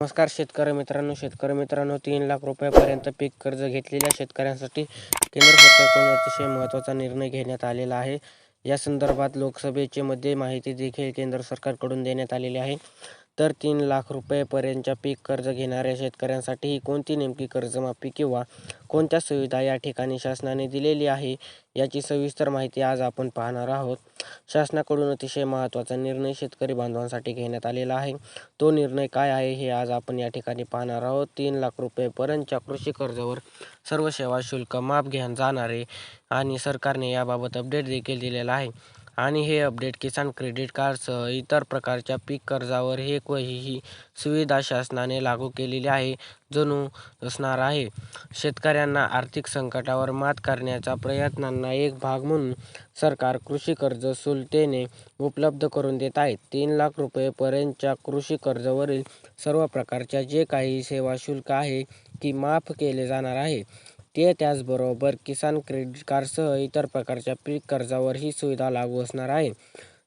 नमस्कार शेतकरी मित्रांनो शेतकरी मित्रांनो तीन लाख रुपयापर्यंत पीक कर्ज घेतलेल्या शेतकऱ्यांसाठी केंद्र सरकारकडून अतिशय महत्त्वाचा निर्णय घेण्यात आलेला आहे. या संदर्भात लोकसभेचे मध्ये माहिती देखील केंद्र सरकारकडून देण्यात आलेली आहे. तर तीन लाख रुपयेपर्यंतच्या पीक कर्ज घेणाऱ्या शेतकऱ्यांसाठीही कोणती नेमकी कर्जमाफी किंवा कोणत्या सुविधा या ठिकाणी शासनाने दिलेली आहे याची सविस्तर माहिती आज आपण पाहणार आहोत. शासनाकडून अतिशय महत्त्वाचा निर्णय शेतकरी बांधवांसाठी घेण्यात आलेला आहे. तो निर्णय काय आहे हे आज आपण या ठिकाणी पाहणार आहोत. तीन लाख रुपयेपर्यंतच्या कृषी कर्जावर सर्व सेवा शुल्क माफ घेऊन जाणारे आणि सरकारने याबाबत अपडेट देखील दिलेला आहे. आणि हे अपडेट किसान क्रेडिट कार्डसह इतर प्रकारच्या पीक कर्जावर एक ही सुविधा शासनाने लागू केलेली आहे जणू असणार आहे. शेतकऱ्यांना आर्थिक संकटावर मात करण्याच्या प्रयत्नांना एक भाग म्हणून सरकार कृषी कर्ज सुलतेने उपलब्ध करून देत आहे. तीन लाख रुपयेपर्यंतच्या कृषी कर्जावरील सर्व प्रकारच्या जे काही सेवा शुल्क आहे ती माफ केले जाणार आहे. ते त्याचबरोबर किसान क्रेडिट कार्डसह इतर प्रकारच्या पीक कर्जावर ही सुविधा लागू असणार आहे.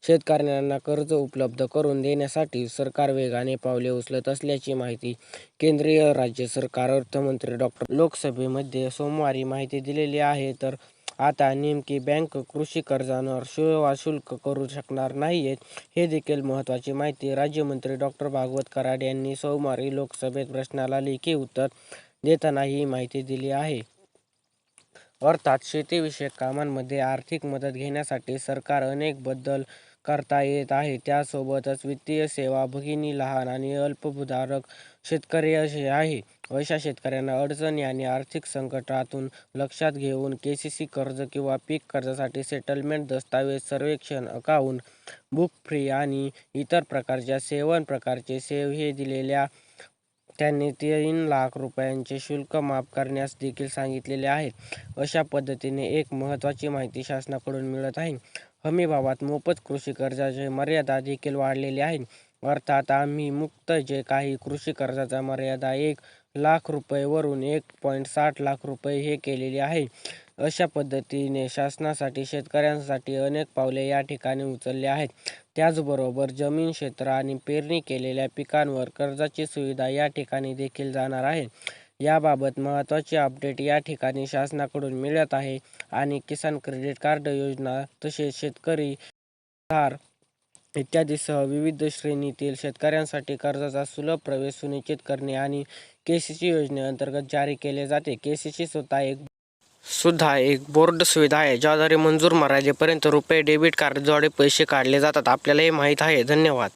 शेतकऱ्यांना कर्ज उपलब्ध करून देण्यासाठी सरकार वेगाने पावले उचलत असल्याची माहिती केंद्रीय राज्य सरकार अर्थमंत्री डॉक्टर लोकसभेमध्ये सोमवारी माहिती दिलेली आहे. तर आता नेमकी बँक कृषी कर्जांवर सेवा शुल्क करू शकणार नाहीयेत हे देखील महत्त्वाची माहिती राज्यमंत्री डॉक्टर भागवत कराड यांनी सोमवारी लोकसभेत प्रश्नाला लेखी उत्तर देताना ही माहिती दिली आहे. अर्थात शेतीविषयक कामांमध्ये आर्थिक मदत घेण्यासाठी सरकार अनेक बदल करता येत आहे. त्यासोबतच वित्तीय सेवा भगिनी लहान आणि अल्पभूधारक शेतकरी असे आहे. अशा शेतकऱ्यांना अडचणी आणि आर्थिक संकटातून लक्षात घेऊन के सी सी कर्ज किंवा पीक कर्जासाठी सेटलमेंट दस्तावेज सर्वेक्षण अकाउंट बुक फ्री आणि इतर प्रकारच्या सेवन प्रकारचे सेव हे दिलेल्या त्यांनी तीन लाख रुपयांचे शुल्क माफ करण्यास देखील सांगितलेले आहे. अशा पद्धतीने एक महत्त्वाची माहिती शासनाकडून मिळत आहे. हमीभावात मोफत कृषी कर्जाची मर्यादा देखील वाढलेली आहे. अर्थात आम्ही मुक्त जे काही कृषी कर्जाचा मर्यादा एक लाख रुपयेवरून एक पॉईंट साठ लाख रुपये हे केलेली आहे. अशा पद्धतीने शासनासाठी शेतकऱ्यांसाठी अनेक पावले या ठिकाणी उचलली आहेत. त्याचबरोबर जमीन क्षेत्र आणि पेरणी केलेल्या पिकांवर कर्जाची सुविधा या ठिकाणी देखील जाणार आहे. याबाबत महत्त्वाचे अपडेट या ठिकाणी शासनाकडून मिळत आहे आणि किसान क्रेडिट कार्ड योजना तसेच शेतकरी हार इत्यादीसह विविध श्रेणीतील शेतकऱ्यांसाठी कर्जाचा सुलभ प्रवेश सुनिश्चित करणे आणि केसीसी योजनेअंतर्गत जारी केले जाते. केसीसी स्वतः एक सुद्धा एक बोर्ड सुविधा आहे. ज्याद्वारे मंजूर मर्यादेपर्यंत रुपये डेबिट कार्डद्वारे पैसे काढले जातात. आपल्याला हे माहीत आहे. धन्यवाद.